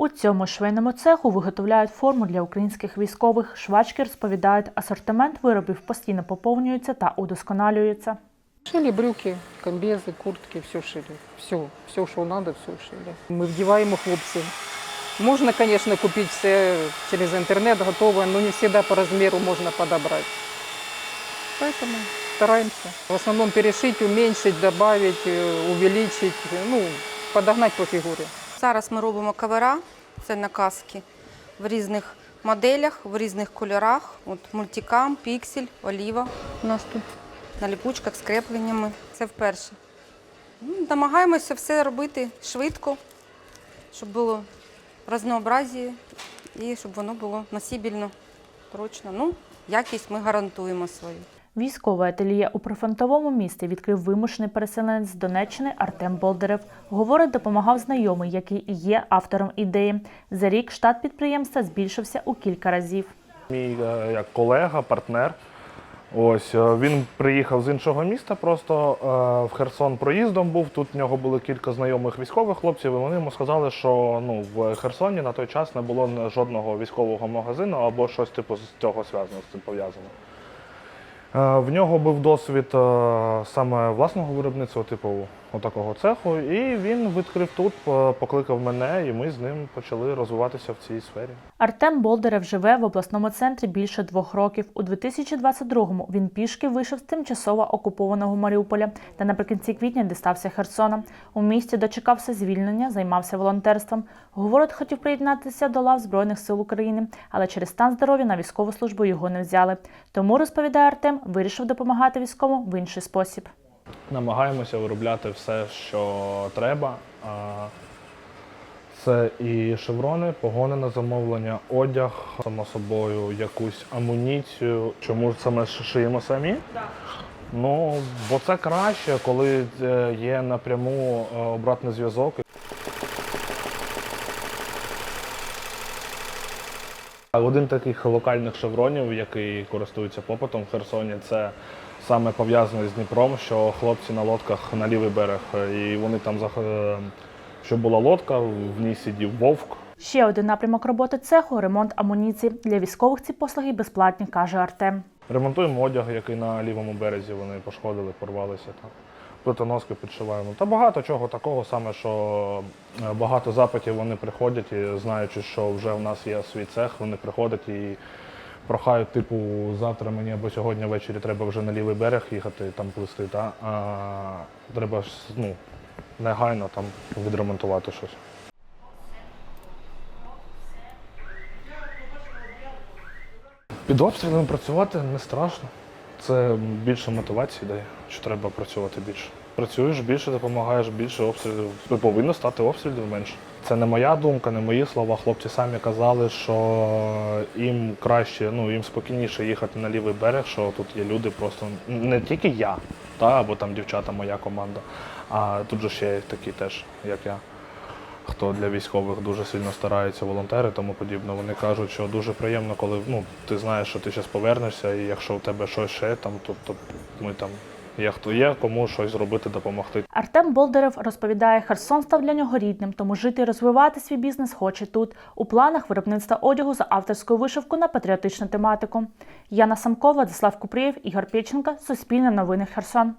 У цьому швейному цеху виготовляють форму для українських військових. Швачки розповідають, асортимент виробів постійно поповнюється та удосконалюється. Шили брюки, комбезы, куртки, все шили. Все, все, что надо, все шили. Мы вдеваем у хлопцев. Можно, конечно, купить все через интернет готовое, но не всегда по размеру можно подобрать. Поэтому стараемся. В основном перешить, уменьшить, добавить, э, увеличить, э, ну, подогнать по фигуре. Зараз ми робимо кавера, це наказки в різних моделях, в різних кольорах. От мультикам, піксель, оліва у нас тут на ліпучках з крепленнями. Це вперше. Ну, Намагаємося все робити швидко, щоб було разнообразі і щоб воно було носібільно, прочно. Ну, якість ми гарантуємо свою. Військове ательє у прифронтовому місті відкрив вимушений переселенець з Донеччини Артем Болдерев. Говорить, допомагав знайомий, який і є автором ідеї. За рік штат підприємства збільшився у кілька разів. Мій е, як колега, партнер. Ось е, він приїхав з іншого міста, просто е, в Херсон проїздом був. Тут в нього були кілька знайомих військових хлопців, і вони йому сказали, що ну в Херсоні на той час не було жодного військового магазину або щось типу з цього зв'язано з цим пов'язано. Е, В нього був досвід е, саме власного виробництва, типу отакого цеху, і він відкрив тут, покликав мене, і ми з ним почали розвиватися в цій сфері. Артем Болдерев живе в обласному центрі більше двох років. У 2022-му він пішки вийшов з тимчасово окупованого Маріуполя та наприкінці квітня дістався Херсона. У місті дочекався звільнення, займався волонтерством. Говорить, хотів приєднатися до лав Збройних сил України, але через стан здоров'я на військову службу його не взяли. Тому розповідає Артем, вирішив допомагати військовому в інший спосіб. Намагаємося виробляти все, що треба. Це і шеврони, погони на замовлення, одяг, само собою, якусь амуніцію. Чому ж саме шиємо самі? Ну, бо це краще, коли е, є напряму е, обратний зв'язок. Один таких локальних шевронів, який користується попитом в Херсоні, це саме пов'язаний з Дніпром, що хлопці на лодках на лівий берег, і вони там е, щоб була лодка, в ній сидів вовк. Ще один напрямок роботи цеху ремонт амуніції. Для військових ці послуги безплатні, каже Артем. Ремонтуємо одяг, який на лівому березі вони пошкодили, порвалися там. Плитоноски підшиваємо. Та багато чого такого саме, що е, багато запитів вони приходять і знаючи, що вже в нас є свій цех, вони приходять і прохають, типу, завтра мені або сьогодні ввечері треба вже на лівий берег їхати, там плисти, та? а треба ну, негайно там відремонтувати щось. Під обстрілами працювати не страшно. Це більше мотивації дає, що треба працювати більше. Працюєш більше, допомагаєш більше обстрілів. Повинно стати обстрілів менше. Це не моя думка, не мої слова. Хлопці самі казали, що їм краще, ну їм спокійніше їхати на лівий берег, що тут є люди просто не тільки я, та, або там дівчата, моя команда, а тут же ще такі теж, як я хто для військових дуже сильно стараються, волонтери, тому подібне. Вони кажуть, що дуже приємно, коли ну, ти знаєш, що ти зараз повернешся, і якщо у тебе щось ще там, то, то ми там є хто є, кому щось зробити, допомогти. Артем Болдерев розповідає, Херсон став для нього рідним, тому жити і розвивати свій бізнес хоче тут. У планах виробництва одягу за авторською вишивку на патріотичну тематику. Яна Самкова, Владислав Купрієв, Ігор Пєченка, Суспільне новини Херсон.